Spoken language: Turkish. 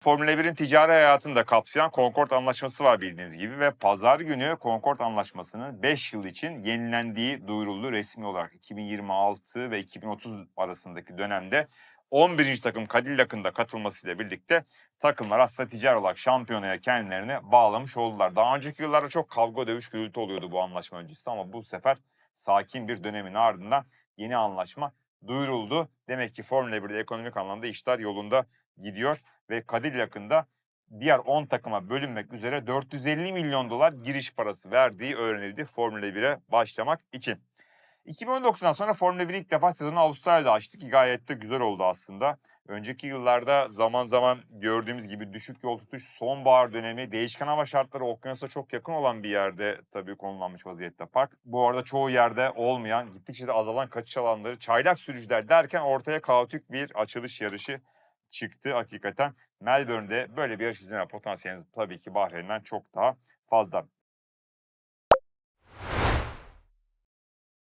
Formula 1'in ticari hayatını da kapsayan Concord Anlaşması var bildiğiniz gibi ve pazar günü Concord Anlaşması'nın 5 yıl için yenilendiği duyuruldu resmi olarak 2026 ve 2030 arasındaki dönemde 11. takım Cadillac'ın da katılmasıyla birlikte takımlar aslında ticari olarak şampiyonaya kendilerini bağlamış oldular. Daha önceki yıllarda çok kavga dövüş gürültü oluyordu bu anlaşma öncesinde ama bu sefer sakin bir dönemin ardından yeni anlaşma duyuruldu. Demek ki Formula 1'de ekonomik anlamda işler yolunda gidiyor ve Cadillac'ın da diğer 10 takıma bölünmek üzere 450 milyon dolar giriş parası verdiği öğrenildi Formula 1'e başlamak için. 2019'dan sonra Formula 1 ilk defa sezonu Avustralya'da açtı ki gayet de güzel oldu aslında. Önceki yıllarda zaman zaman gördüğümüz gibi düşük yol tutuş, sonbahar dönemi, değişken hava şartları okyanusa çok yakın olan bir yerde tabii konumlanmış vaziyette park. Bu arada çoğu yerde olmayan, gittikçe de azalan kaçış alanları, çaylak sürücüler derken ortaya kaotik bir açılış yarışı çıktı hakikaten. Melbourne'de böyle bir yarış izleme potansiyeliniz tabii ki Bahreyn'den çok daha fazla.